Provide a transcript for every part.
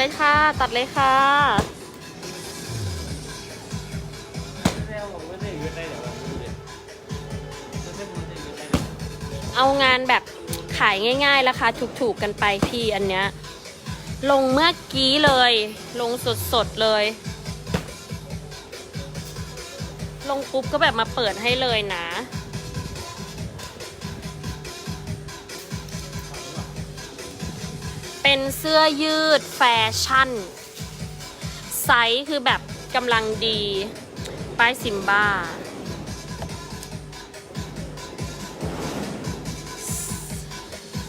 ตัดเลยค่ะ ตัดเลยค่ะเอางานแบบขายง่ายๆราคาถูกๆกันไปพี่อันเนี้ยลงเมื่อกี้เลย ลงสดๆเลย ลงปุ๊บก็แบบมาเปิดให้เลยนะ เป็นเสื้อยืดแฟชั่น ไซส์คือแบบกำลังดี ป้ายซิมบ้า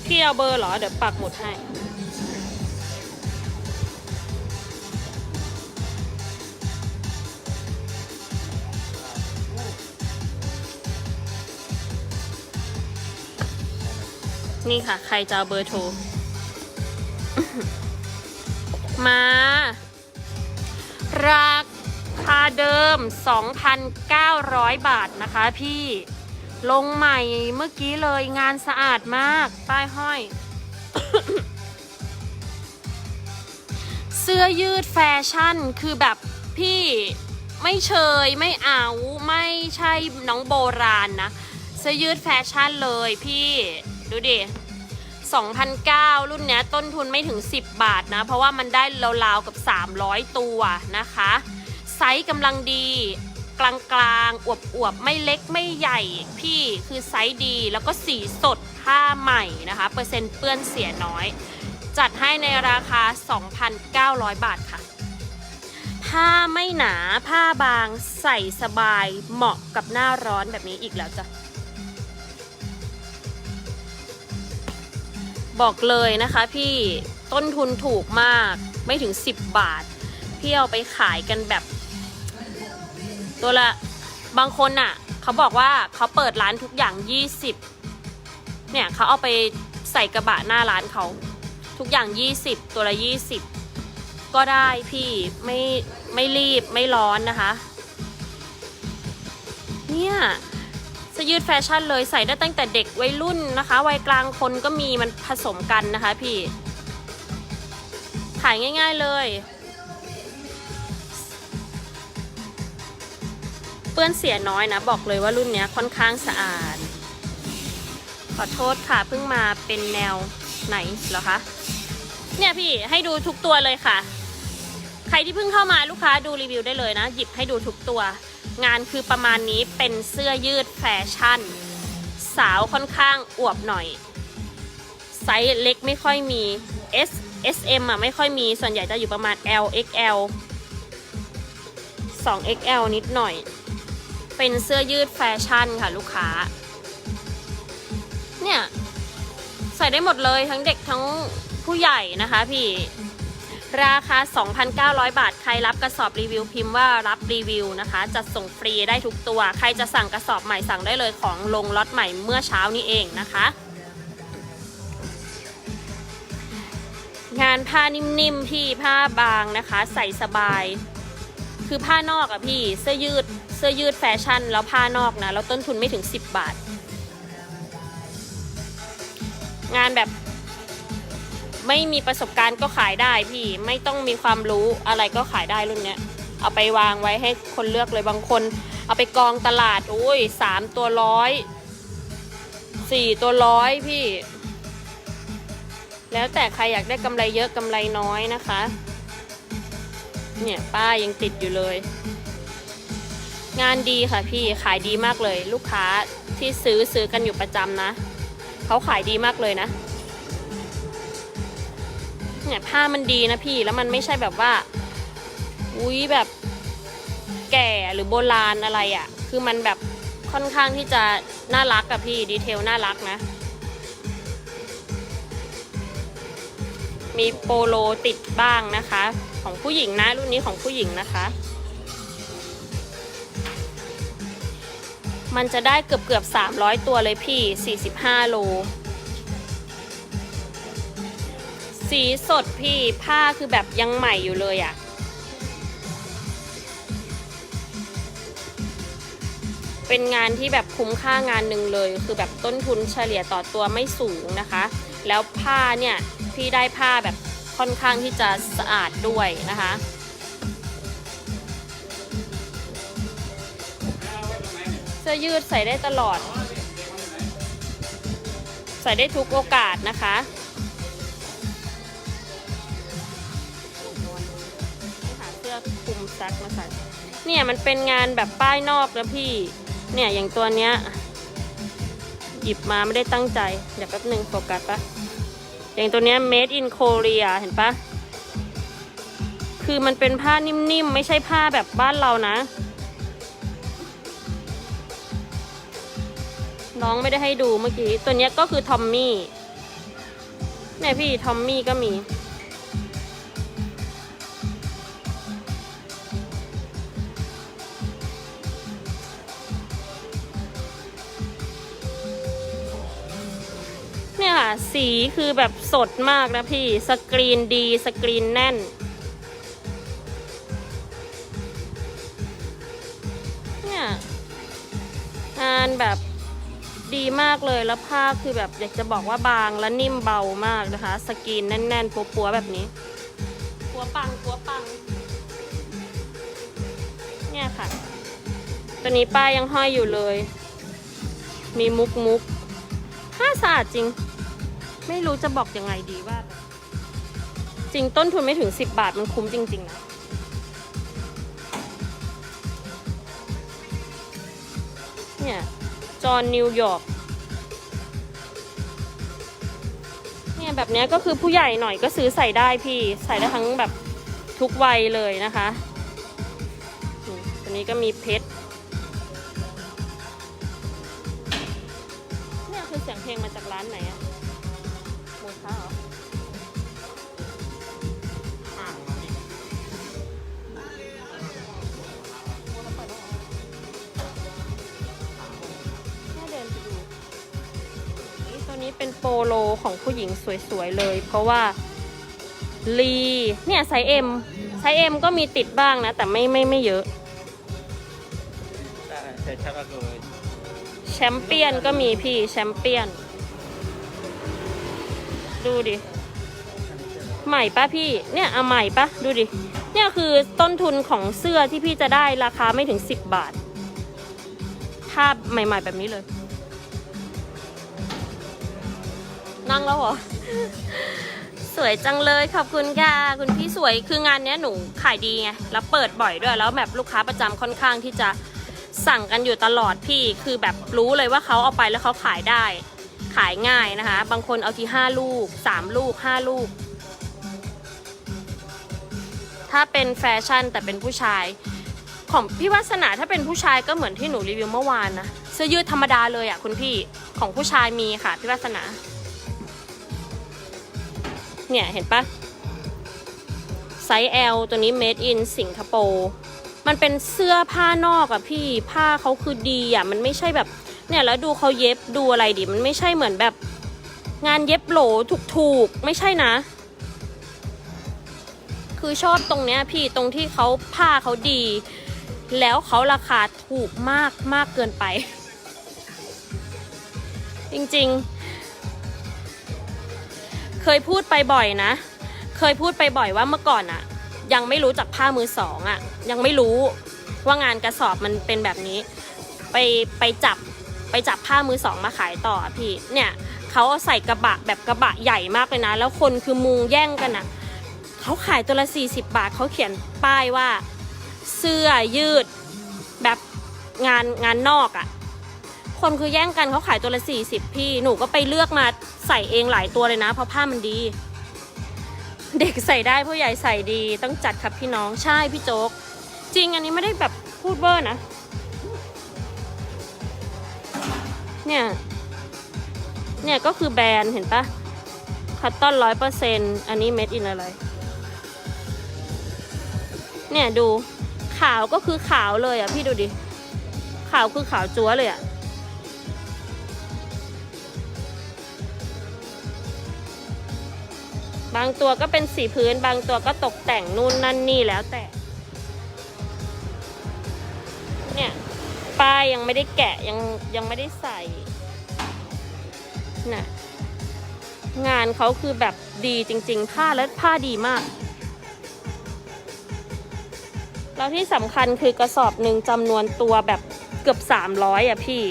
พี่เอาเบอร์เหรอ เดี๋ยวปักหมุดให้นี่ค่ะ ใครจะเอาเบอร์โทร มา ราคาเดิม 2,900 บาทนะคะพี่ ลงใหม่เมื่อกี้เลยงานสะอาดมาก ป้ายห้อย เสื้อยืดแฟชั่นคือแบบพี่ไม่เชยไม่เอาไม่ใช่น้องโบราณนะ เสื้อยืดแฟชั่นเลยพี่ ดูดิ 2,009รุ่นเนี้ยต้นทุนไม่ถึง 10 บาทนะ เพราะว่ามันได้ราวๆกับ 300 ตัวนะคะ ไซส์กำลังดี กลางๆ อวบๆ ไม่เล็กไม่ใหญ่พี่คือไซส์ดีแล้วก็สีสดผ้าใหม่นะคะ เปอร์เซ็นต์เปื้อนเสียน้อย จัดให้ในราคา 2,900 บาทค่ะ ผ้าไม่หนาผ้าบางใส่สบายเหมาะกับหน้าร้อนแบบนี้อีกแล้วจ้ะ บอกเลยนะคะพี่ต้นทุนถูกมากไม่ถึง 10 บาท พี่เอาไปขายกันแบบ ตัวละบางคนน่ะ เขาบอกว่าเขาเปิดร้านทุกอย่าง 20 เนี่ยเขาเอาไปใส่กระบะหน้าร้านเขาทุกอย่าง 20 ตัวละ 20 ก็ได้พี่ไม่ไม่รีบไม่ร้อนนะคะ เนี่ย เสื้อยืดแฟชั่นเลยใส่ได้ตั้งแต่เด็กวัยรุ่นนะคะ วัยกลางคนก็มีมันผสมกันนะคะพี่ ขายง่ายๆเลย เปื้อนเสียน้อยนะ บอกเลยว่ารุ่นเนี้ยค่อนข้างสะอาด ขอโทษค่ะเพิ่งมาเป็นแนวไหนเหรอคะ เนี่ยพี่ให้ดูทุกตัวเลยค่ะ ใครที่เพิ่งเข้ามาลูกค้าดูรีวิวได้เลยนะ หยิบให้ดูทุกตัว งานคือประมาณนี้เป็นเสื้อยืดแฟชั่น สาวค่อนข้างอวบหน่อย ไซส์เล็กไม่ค่อยมี S S M อะไม่ค่อยมีส่วนใหญ่จะอยู่ประมาณ L XL 2 XL นิดหน่อย เป็นเสื้อยืดแฟชั่นค่ะลูกค้า เนี่ย ใส่ได้หมดเลยทั้งเด็กทั้งผู้ใหญ่นะคะพี่ ราคา 2,900 บาท ใครรับกระสอบรีวิวพิมพ์ว่ารับรีวิวนะคะ จัดส่งฟรีได้ทุกตัว ใครจะสั่งกระสอบใหม่สั่งได้เลยของลงล็อตใหม่เมื่อเช้านี้เองนะคะ งานผ้านิ่มๆพี่ผ้าบางนะคะ ใส่สบาย คือผ้านอกอะพี่เสื้อยืดเสื้อยืดแฟชั่น แล้วผ้านอกนะแล้วต้นทุนไม่ถึง 10 บาท งานแบบ ไม่มีประสบการณ์ก็ขายได้พี่ไม่ต้องมีความรู้อะไรก็ขายได้รุ่นเนี้ยเอาไปวางไว้ให้คนเลือกเลยบางคน เอาไปกองตลาดอุ้ยสามตัวร้อยสี่ตัวร้อยพี่ แล้วแต่ใครอยากได้กำไรเยอะกำไรน้อยนะคะ เนี่ยป้ายังติดอยู่เลย งานดีค่ะพี่ขายดีมากเลย ลูกค้าที่ซื้อซื้อกันอยู่ประจำนะ เขาขายดีมากเลยนะ เนี่ยผ้ามันดีนะพี่แล้วมันไม่ใช่แบบว่า อุ้ยแบบแก่หรือโบราณอะไรอะ่ะ คือมันแบบค่อนข้างที่จะน่ารักอะพี่ดีเทลน่ารักนะ มีโปโลติดบ้างนะคะ ของผู้หญิงนะรุ่นนี้ของผู้หญิงนะคะ มันจะได้เกือบเกือบ300 ตัวเลยพี่ 45 โล สีสดพี่ผ้าคือแบบยังใหม่อยู่เลยอะ่ะ เป็นงานที่แบบคุ้มค่างานหนึ่งเลย คือแบบต้นทุนเฉลี่ยต่อตัวไม่สูงนะคะ แล้วผ้าเนี่ย พี่ได้ผ้าแบบคค่อนข้างที่จะสะอาดด้วยนะคะเสื้อยืดใส่ได้ตลอด ใส่ได้ทุกโอกาสนะคะื้อคลุมซักมาใส่เนี่ยมันเป็นงานแบบป้ายนอกนะพี่ เนี่ยอย่างตัวเนี้ย หยิบมาไม่ได้ตั้งใจ เดี๋ยวแป๊บหนึ่งโฟกัสปะอย่างตัวเนี้ย made in Korea เห็นปะคือมันเป็นผ้านิ่มๆ ไม่ใช่ผ้าแบบบ้านเรานะ น้องไม่ได้ให้ดูเมื่อกี้ ตัวเนี้ยก็คือทอมมี่เนี่ยพี่ทอมมี่ก็มี สีคือแบบสดมากนะพี่ สกรีนดี สกรีนแน่น เนี่ยงานแบบดีมากเลยแล้วผ้าคือแบบอยากจะบอกว่าบางและนิ่มเบามากนะคะ สกรีนแน่นๆปัวๆแบบนี้ ปัวปังปัวปัง เนี่ยค่ะ ตัวนี้ป้ายยังห้อยอยู่เลย มีมุกมุกผ้าสะอาดจริง ไม่รู้จะบอกยังไงดีว่า จริงต้นทุนไม่ถึง 10 บาทมันคุ้มจริง ๆ นะ เนี่ย จอห์นนิวยอร์กเนี่ยแบบนี้ก็คือผู้ใหญ่หน่อยก็ซื้อใส่ได้พี่ใส่ได้ทั้งแบบทุกวัยเลยนะคะนี่ตัวนี้ก็มีเพชรเนี่ยคือเสียงเพลงมาจากร้านไหนอะ โมชาเหรอแค่เดินไปดูนี่ตัวนี้เป็นโปโลของผู้หญิงสวยๆเลย เพราะว่าลีเนี่ยไซส์เอ็มไซส์เอ็มก็มีติดบ้างนะ แต่ไม่ไม่ไม่เยอะใส่ชักเลยแชมเปี้ยนก็มีพี่แชมเปี้ยน ดูดิ ใหม่ปะพี่ เนี่ยเอาใหม่ปะดูดิ เนี่ยคือต้นทุนของเสื้อที่พี่จะได้ราคาไม่ถึง 10 บาท ภาพใหม่ ๆ แบบนี้เลย นั่งแล้วเหรอ สวยจังเลยขอบคุณค่ะคุณพี่สวยคืองานเนี้ยหนูขายดีไง แล้วเปิดบ่อยด้วย แล้วแบบลูกค้าประจำค่อนข้างที่จะสั่งกันอยู่ตลอดพี่ คือแบบรู้เลยว่าเขาเอาไปแล้วเขาขายได้ ขายง่ายนะคะ บางคนเอาที่ห้าลูกสามลูกห้าลูก ถ้าเป็นแฟชั่นแต่เป็นผู้ชาย ของพี่วัสนาถ้าเป็นผู้ชายก็เหมือนที่หนูรีวิวเมื่อวานนะเสื้อยืดธรรมดาเลยอะคุณพี่ของผู้ชายมีค่ะพี่วัสนา เนี่ยเห็นปะไซส์ L ตัวนี้ made in สิงคโปร์มันเป็นเสื้อผ้านอกอะพี่ ผ้าเขาคือดีอะมันไม่ใช่แบบ เนี่ยแล้วดูเขาเย็บดูอะไรดิมันไม่ใช่เหมือนแบบงานเย็บโหลถูกๆ ไม่ใช่นะ คือชอบตรงเนี้ยพี่ตรงที่เขาผ้าเขาดี แล้วเขาราคาถูกมากมากเกินไป จริงๆ เคยพูดไปบ่อยนะ เคยพูดไปบ่อยว่าเมื่อก่อนอะยังไม่รู้จักผ้ามือสองอะยังไม่รู้ว่างานกระสอบมันเป็นแบบนี้ ไปไปจับ ไปจับผ้ามือสองมาขายต่อพี่เนี่ยเขาเอาใส่กระบะแบบกระบะใหญ่มากเลยนะ แล้วคนคือมุงแย่งกันอะเขาขายตัวละ 40 บาทเขาเขียนป้ายว่า เสื้อยืดแบบงานงานนอกอะคนคือแย่งกันเขาขายตัวละ 40 พี่หนูก็ไปเลือกมาใส่เองหลายตัวเลยนะ เพราะผ้ามันดี เด็กใส่ได้ผู้ใหญ่ใส่ดีต้องจัดครับพี่น้องใช่พี่โจ๊กจริงอันนี้ไม่ได้แบบพูดเบอร์นะ เนี่ย เนี่ยก็คือแบรนด์เห็นปะคัตตอนร้อยเปอร์เซ็นอันนี้เม็ดอินอะไร เนี่ยดูขาวก็คือขาวเลยอะพี่ดูดิ ขาวคือขาวจั๊วเลยอะ บางตัวก็เป็นสีพื้น บางตัวก็ตกแต่งนู่นนั่นนี่แล้วแต่ ป้ายยังไม่ได้แกะยังยังไม่ได้ใส่น่ะงานเขาคือแบบดีจริง ๆ ผ้าและผ้าดีมาก แล้วที่สำคัญคือกระสอบหนึ่งจำนวนตัวแบบเกือบ 300อะพี่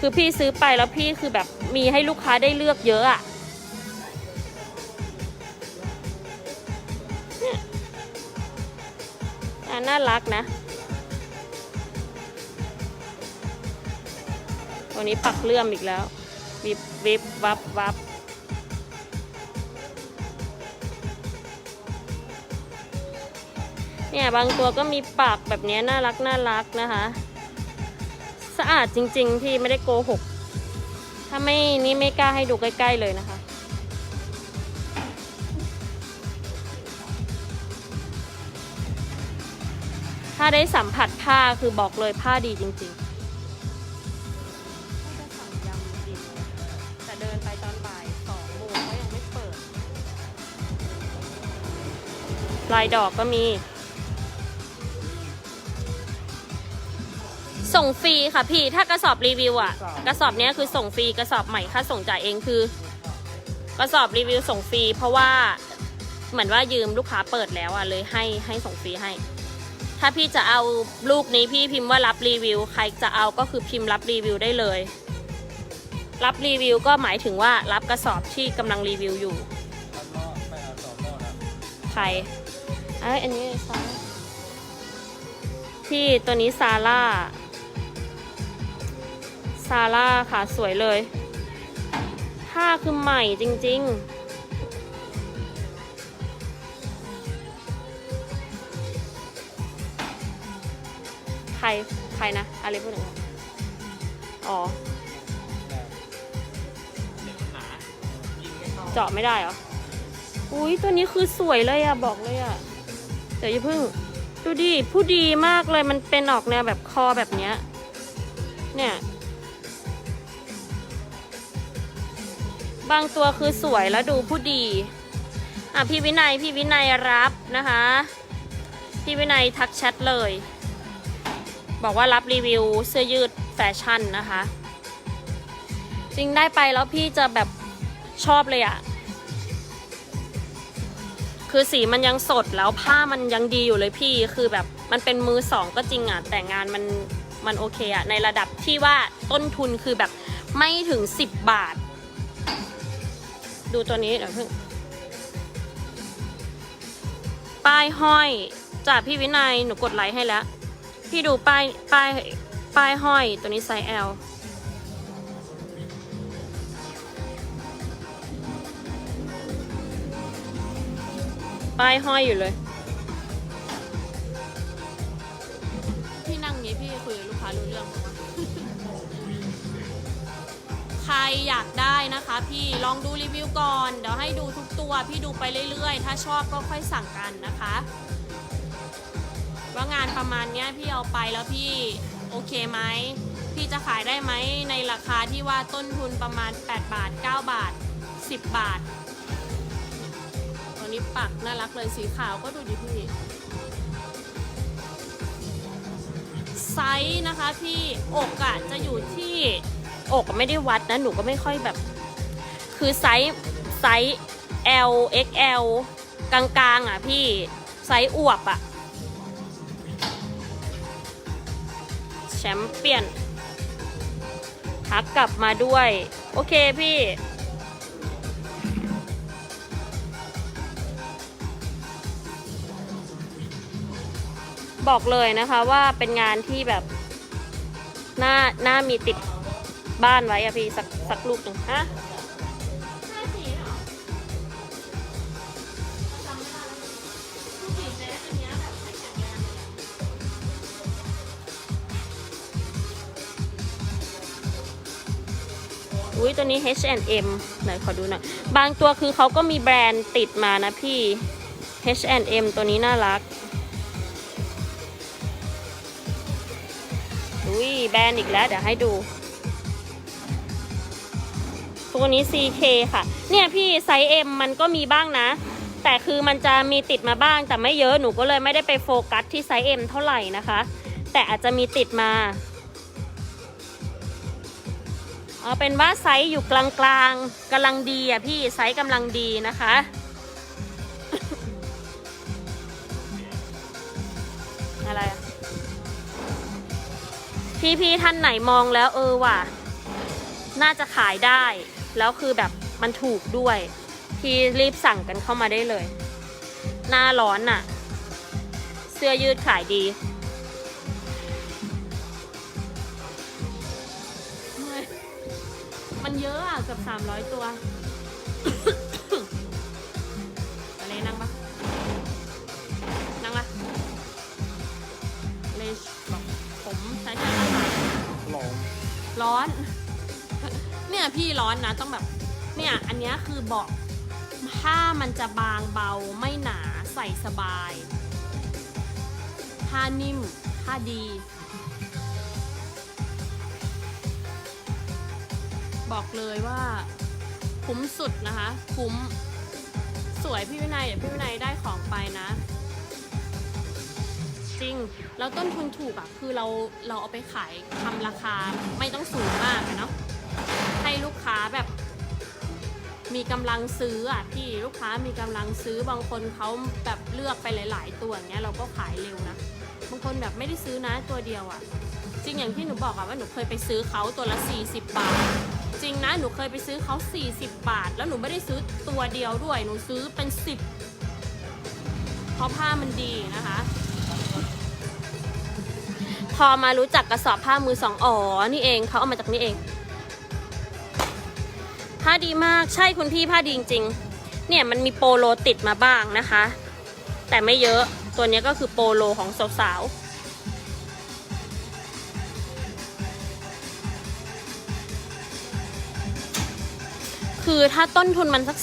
คือพี่ซื้อไปแล้วพี่คือแบบมีให้ลูกค้าได้เลือกเยอะอะเนี่ยอะน่ารักนะ ตัวนี้ปักเลื่อมอีกแล้ววิบวิบวับวับเนี่ยบางตัวก็มีปากแบบนี้น่ารักน่ารักนะคะ สะอาดจริง ๆ พี่ไม่ได้โกหก ถ้าไม่นี่ไม่กล้าให้ดูใกล้ ๆ เลยนะคะ ถ้าได้สัมผัสผ้าคือบอกเลยผ้าดีจริง ๆ ลายดอกก็มี ส่งฟรีค่ะพี่ ถ้ากระสอบรีวิวอะกระสอบเนี้ยคือส่งฟรีกระสอบใหม่ค่าส่งจ่ายเองคือ กระสอบรีวิวส่งฟรีเพราะว่าเหมือนว่ายืมลูกค้าเปิดแล้วอะเลยให้ให้ส่งฟรีให้ ถ้าพี่จะเอาลูกนี้พี่พิมพ์ว่ารับรีวิว ใครจะเอาก็คือพิมพ์รับรีวิวได้เลย รับรีวิวก็หมายถึงว่ารับกระสอบที่กำลังรีวิวอยู่ใคร อยอันนี้ซาที่ตัวนี้ซาร่า ซาร่าค่ะสวยเลยผ้าคือใหม่จริง ๆใคร ใครนะ อะไรพูดถึงอะอ๋อเด็กมันหนายิงไม่เข้าเจาะไม่ได้เหรอ อุ้ยตัวนี้คือสวยเลยอะบอกเลยอะ เดี๋ยวอย่าเพิ่งดูดิผู้ดีมากเลยมันเป็นออกแนวแบบคอแบบเนี้ย เนี่ย บางตัวคือสวยแล้วดูผู้ดี อะพี่วินัยพี่วินัยรับนะคะ พี่วินัยทักแชทเลย บอกว่ารับรีวิวเสื้อยืดแฟชั่นนะคะ จริงได้ไปแล้วพี่จะแบบชอบเลยอะ คือสีมันยังสดแล้วผ้ามันยังดีอยู่เลยพี่ คือแบบมันเป็นมือสองก็จริงอะแต่งานมันมันโอเคอะในระดับที่ว่าต้นทุนคือแบบไม่ถึง 10 บาท ดูตัวนี้เดี๋ยวเพิ่ง ป้ายห้อยจากพี่วินัยหนูกดไลค์ให้แล้ว พี่ดูป้ายป้ายป้ายห้อยตัวนี้ไซส์ L ป้ายห้อยอยู่เลย พี่นั่งนี้พี่คุยกับลูกค้ารู้เรื่องไหมวะ ใครอยากได้นะคะ พี่ลองดูรีวิวก่อน เดี๋ยวให้ดูทุกตัว พี่ดูไปเรื่อยๆ ถ้าชอบก็ค่อยสั่งกันนะคะ ว่างานประมาณเนี้ยพี่เอาไปแล้วพี่โอเคไหม พี่จะขายได้ไหมในราคาที่ว่าต้นทุนประมาณ 8 บาท 9 บาท 10 บาทีปักน่ารักเลยสีขาวก็ดูดิพี่ไซส์นะคะพี่อกอะจะอยู่ที่อกไม่ได้วัดนะหนูก็ไม่ค่อยแบบ คือไซส์ไซส์ L XL กลางๆอะพี่ไซส์อวบอะแชมเปี้ยนทักกลับมาด้วย โอเคพี่ บอกเลยนะคะว่าเป็นงานที่แบบหน้าหน้ามีติดบ้านไว้อะพี่สักสักลูกหนึ่งฮะสีเหรอจำไม่ได้แล้วลูกสีเจ๊อันเนี้ยแบบไม่แข็งแรงเลยอะอุ้ยตัวนี้ H&M ไหนขอดูหน่อย บางตัวคือเขาก็มีแบรนด์ติดมานะพี่ H&M ตัวนี้น่ารัก อุ้ยแบรนด์อีกแล้ว เดี๋ยวให้ดูตัวนี้ CK ค่ะ เนี่ยพี่ไซส์ M มันก็มีบ้างนะ แต่คือมันจะมีติดมาบ้างแต่ไม่เยอะหนูก็เลยไม่ได้ไปโฟกัสที่ไซส์ M เท่าไหร่นะคะ แต่อาจจะมีติดมาเอาเป็นว่าไซส์อยู่กลางๆกำลังดีอะพี่ไซส์กำลังดีนะคะ อะไรอะ พี่ๆท่านไหนมองแล้วเออว่ะ น่าจะขายได้ แล้วคือแบบมันถูกด้วย พี่รีบสั่งกันเข้ามาได้เลย หน้าร้อนน่ะ เสื้อยืดขายดีมันเยอะอะเกือบสามร้อยตัว ร้อน เนี่ยพี่ร้อนนะต้องแบบ เนี่ยอันนี้คือเบอกผ้ามันจะบางเบาไม่หนาใส่สบาย ผ้านิ่ม ผ้าดี บอกเลยว่าคุ้มสุดนะคะ คุ้มสวยพี่วินัยเดี๋ยวพี่วินัยได้ของไปนะ จริง แล้วต้นทุนถูกอะคือเราเราเอาไปขายทำราคาไม่ต้องสูงมากอะเนาะให้ลูกค้าแบบ มีกำลังซื้ออะพี่ลูกค้ามีกำลังซื้อบางคนเขาแบบเลือกไปหลาย ๆ ตัวอย่างเงี้ยเราก็ขายเร็วนะบางคนแบบไม่ได้ซื้อนะตัวเดียวอะจริงอย่างที่หนูบอกอะว่าหนูเคยไปซื้อเขาตัวละ 40 บาท จริงนะหนูเคยไปซื้อเขา40 บาท แล้วหนูไม่ได้ซื้อตัวเดียวด้วย หนูซื้อเป็น 10เพราะผ้ามันดีนะคะ พอมารู้จักกระสอบผ้ามือสองอ๋อ นี่เองเขาเอามาจากนี่เอง ผ้าดีมากใช่คุณพี่ผ้าดีจริงๆ เนี่ยมันมีโปโลติดมาบ้างนะคะ แต่ไม่เยอะตัวนี้ก็คือโปโลของสาวๆคือถ้าต้นทุนมันสัก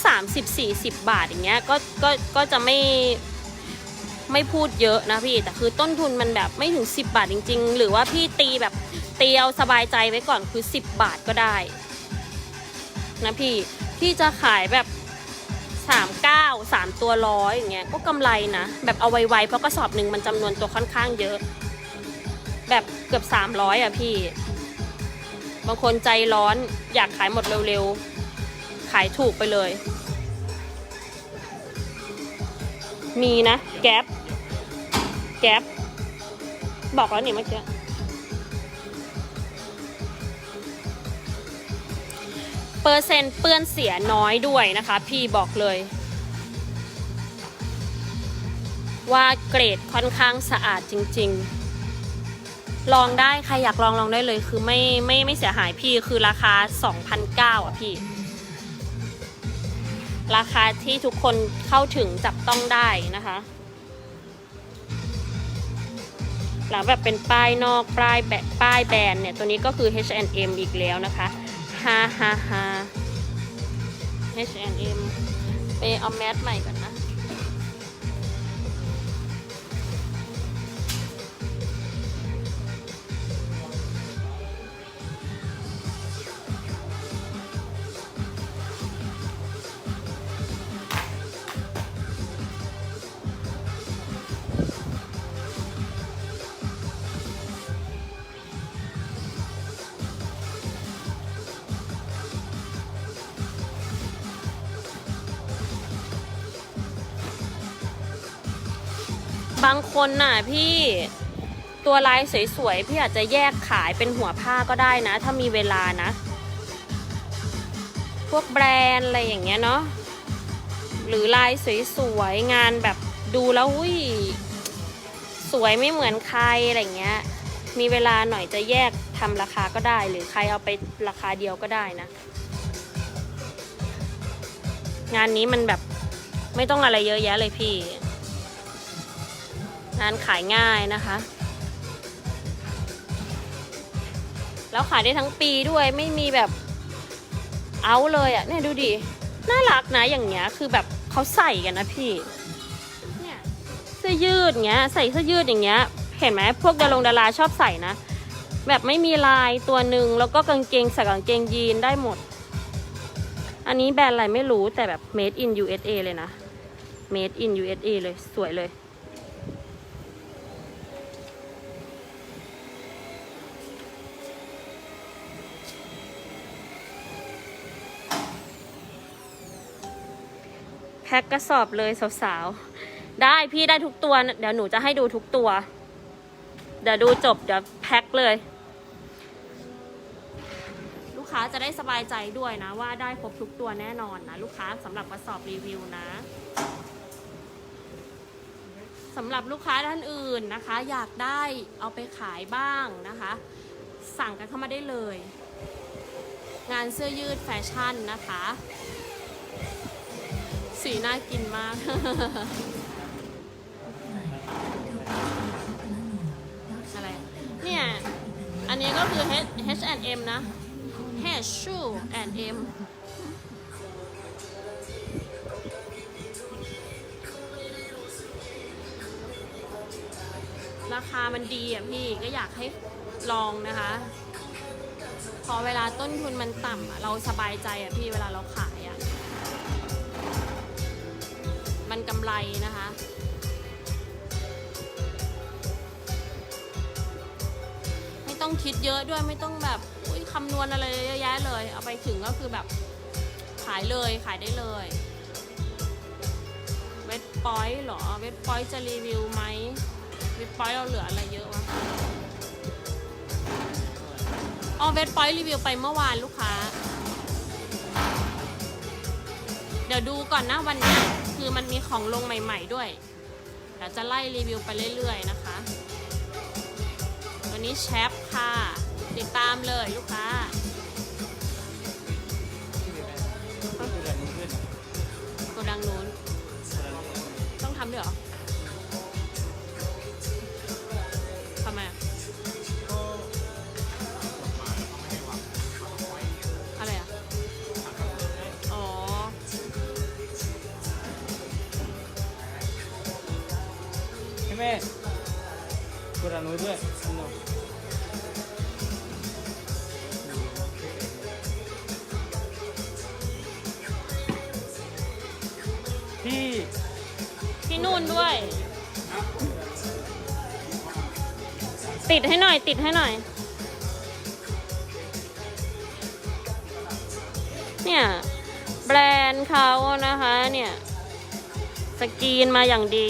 30-40 บาทอย่างเงี้ยก็ก็ก็จะไม่ ไม่พูดเยอะนะพี่ แต่คือต้นทุนมันแบบไม่ถึง 10 บาทจริง ๆ หรือว่าพี่ตีแบบตีเอาสบายใจไว้ก่อนคือ 10 บาทก็ได้นะพี่พี่จะขายแบบ 39 3 ตัวร้อยอย่างเงี้ยก็กำไรนะ แบบเอาไวๆเพราะกระสอบหนึ่งมันจำนวนตัวค่อนข้างเยอะ แบบเกือบ 300อะพี่ บางคนใจร้อนอยากขายหมดเร็วๆ ขายถูกไปเลย มีนะแก๊ปแก๊ปบอกแล้วนี่เมื่อกี้เปอร์เซ็นต์เปื้อนเสียน้อยด้วยนะคะ พี่บอกเลย ว่าเกรดค่อนข้างสะอาดจริง ๆ ลองได้ใครอยากลองลองได้เลยคือไม่ไม่ไม่เสียหายพี่คือราคา 2,009อะพี่ ราคาที่ทุกคนเข้าถึงจับต้องได้นะคะแล้วแบบเป็นป้ายนอกป้ายแบบป้ายแบรนด์เนี่ย ตัวนี้ก็คือ H&M อีกแล้วนะคะฮ่าฮ่าฮ่า H&M ไปเอาแมสใหม่ก่อนนะ บางคนน่ะพี่ตัวลายสวยๆ พี่อาจจะแยกขายเป็นหัวผ้าก็ได้นะ ถ้ามีเวลานะ พวกแบรนด์อะไรอย่างเงี้ยเนาะหรือลายสวยๆ งานแบบดูแล้วอุ้ยสวยไม่เหมือนใครอะไรเงี้ย มีเวลาหน่อยจะแยกทำราคาก็ได้ หรือใครเอาไปราคาเดียวก็ได้นะ งานนี้มันแบบไม่ต้องอะไรเยอะแยะเลยพี่านขายง่ายนะคะ แล้วขายได้ทั้งปีด้วยไม่มีแบบเอาเลยอะ่ะเนี่ยดูดิ น่ารักนะอย่างเงี้ย คือแบบเขาใส่กันนะพี่ เนี่ยเสื้อยืดเงี้ย ใส่เสื้อยืดอย่างเงี้ย เห็นไหมพวกดารงดาราชอบใส่นะ แบบไม่มีลายตัวหนึ่งแล้วก็กางเกงใส่กางเกงยีนได้หมด อันนี้แบรนด์อะไรไม่รู้แต่แบบ made in USA เลยนะ made in USA เลยสวยเลย แพ็คกระสอบเลยสาวๆ ได้พี่ได้ทุกตัว เดี๋ยวหนูจะให้ดูทุกตัว เดี๋ยวดูจบเดี๋ยวแพ็คเลย ลูกค้าจะได้สบายใจด้วยนะ ว่าได้ครบทุกตัวแน่นอนนะ ลูกค้าสำหรับกระสอบรีวิวนะสำหรับลูกค้าท่านอื่นนะคะ อยากได้เอาไปขายบ้างนะคะ สั่งกันเข้ามาได้เลย งานเสื้อยืดแฟชั่นนะคะ สีน่ากินมาก อะไร เนี่ย อันนี้ก็คือ H H&M นะ H shoe and M ราคามันดีอะพี่ก็อยากให้ลองนะคะ พอเวลาต้นทุนมันต่ำอะเราสบายใจอะพี่เวลาเราขาย มันกำไรนะคะ ไม่ต้องคิดเยอะด้วยไม่ต้องแบบอุ้ยคำนวณอะไรเยอะแยะเลย เอาไปถึงก็คือแบบขายเลยขายได้เลย เวทปอยต์เหรอ เวทปอยต์จะรีวิวไหมเวทปอยต์เราเหลืออะไรเยอะวะอ๋อเวทปอยต์รีวิวไปเมื่อวานลูกค้า เดี๋ยวดูก่อนนะวันนี้ คือมันมีของลงใหม่ๆด้วยเดี๋ยวจะไล่รีวิวไปเรื่อยๆนะคะวันนี้แชปค่ะ ติดตามเลยลูกค้า นนู้นด้วยอันนู้นพี่ที่นู่นด้วย ติดให้หน่อย ติดให้หน่อย เนี่ย แบรนด์เขานะคะ เนี่ย สกรีนมาอย่างดี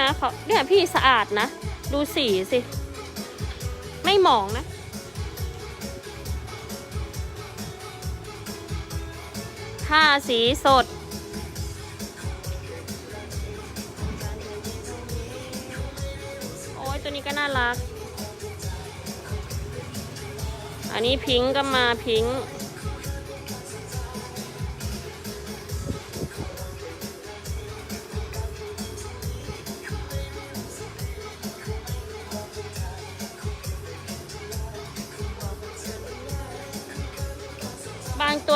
นะเขาเนี่ยพี่สะอาดนะ ดูสีสิ ไม่หมองนะ ผ้าสีสด โอ้ยตัวนี้ก็น่ารัก อันนี้พิงก์ก็มาพิง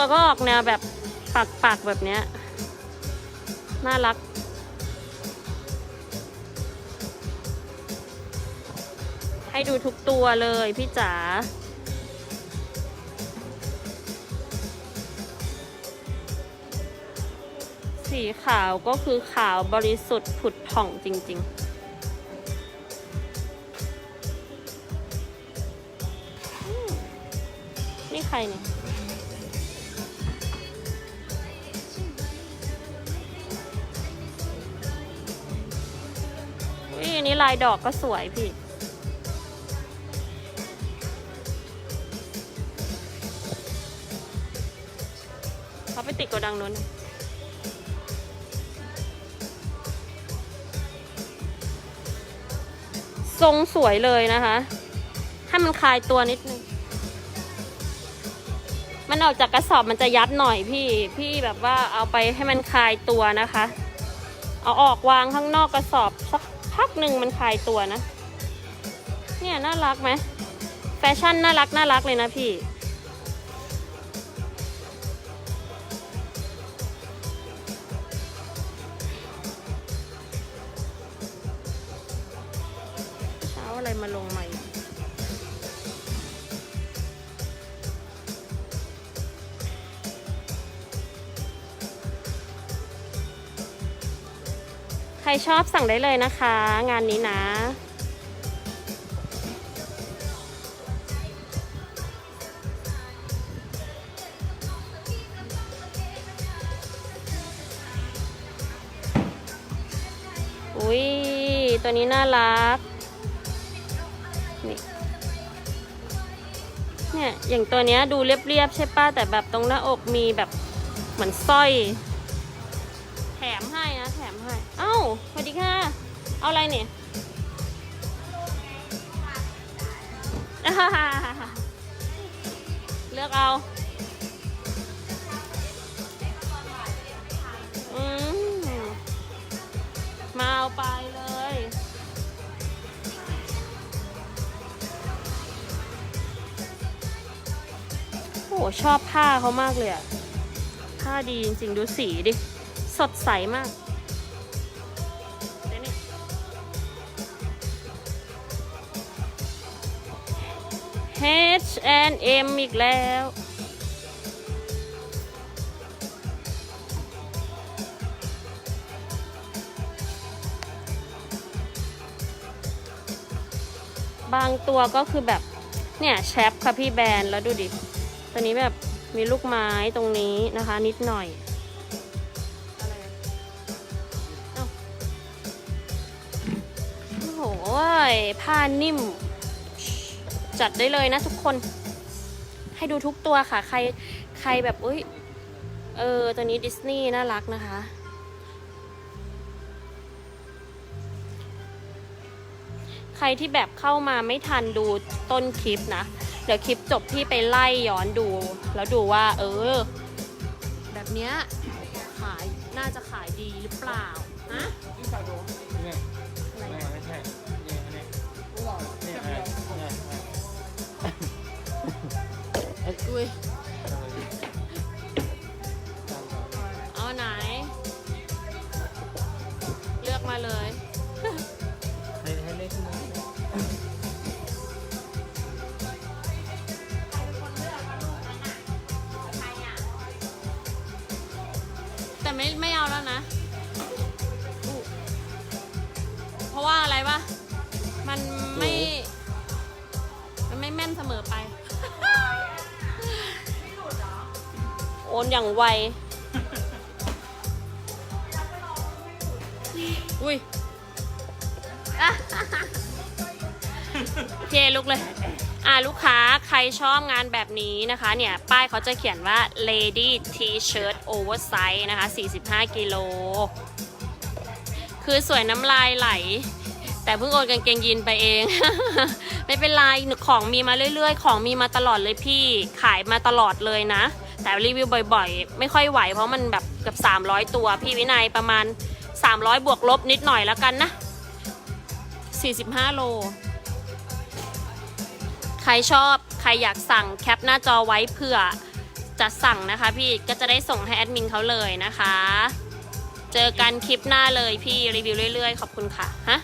ตัวก็ออกแนวแบบปักปักแบบเนี้ย น่ารัก ให้ดูทุกตัวเลยพี่จ๋าสีขาวก็คือขาวบริสุทธิ์ผุดผ่องจริง ๆ นี่ใครเนี่ย ลายดอกก็สวยพี่ เขาไปติดกระดังนู้นทรงสวยเลยนะคะ ให้มันคลายตัวนิดนึง มันออกจากกระสอบมันจะยัดหน่อยพี่ พี่แบบว่าเอาไปให้มันคลายตัวนะคะ เอาออกวางข้างนอกกระสอบสัก กหนึ่งมันคลายตัวนะ เนี่ยน่ารักไหมแฟชั่นน่ารักน่ารักเลยนะพี่ รชอบสั่งได้เลยนะคะ งานนี้นะอุ้ยตัวนี้น่ารัก นี่ เนี่ย อย่างตัวเนี้ยดูเรียบๆใช่ป้ะแต่แบบตรงหน้าอกมีแบบเหมือนสร้อย ดีค่ะ เอาอะไรเนี่ยเลือกเอาอืมมาเอาไปเลยโอ้โหชอบผ้าเขามากเลยอะผ้าดีจริงๆ ดูสีดิ สดใสมาก H&M อีกแล้ว บางตัวก็คือแบบ เนี่ย แชปค่ะพี่แบรนด์แล้วดูดิ ตัวนี้แบบมีลูกไม้ตรงนี้นะคะ นิดหน่อยอะไรอะเอ้าโอ้โหผ้านิ่ม จัดได้เลยนะทุกคน ให้ดูทุกตัวค่ะ ใครใครแบบอุ้ยเออตัวนี้ดิสนีย์น่ารักนะคะ ใครที่แบบเข้ามาไม่ทันดูต้นคลิปนะ เดี๋ยวคลิปจบพี่ไปไล่ย้อนดู แล้วดูว่า เออ แบบเนี้ยขายน่าจะขายดีหรือเปล่าฮะนี่ชาโดนี่แม่อะไรไม่อะ อุ้ยเอาไหน เลือกมาเลย โอนอย่างไว อุ้ยอะเคลุกเลย อ่าลูกค้าใครชอบงานแบบนี้นะคะ เนี่ยป้ายเขาจะเขียนว่า lady t-shirt oversize นะคะ 45 กิโล คือสวยน้ำลายไหล แต่เพิ่งโอนกางเกงยีนไปเอง ไม่เป็นไรของมีมาเรื่อยๆ ของมีมาตลอดเลยพี่ ขายมาตลอดเลยนะ แต่รีวิวบ่อยๆ ไม่ค่อยไหวเพราะมันแบบเกับ300 ตัว พี่วินัยประมาณ 300 บวกลบนิดหน่อยแล้วกันนะ 45 โล ใครชอบใครอยากสั่งแคปหน้าจอไว้เผื่อจะสั่งนะคะพี่ก็จะได้ส่งให้แอดมินเขาเลยนะคะ เจอกันคลิปหน้าเลยพี่รีวิวเรื่อยๆ ขอบคุณค่ะฮะ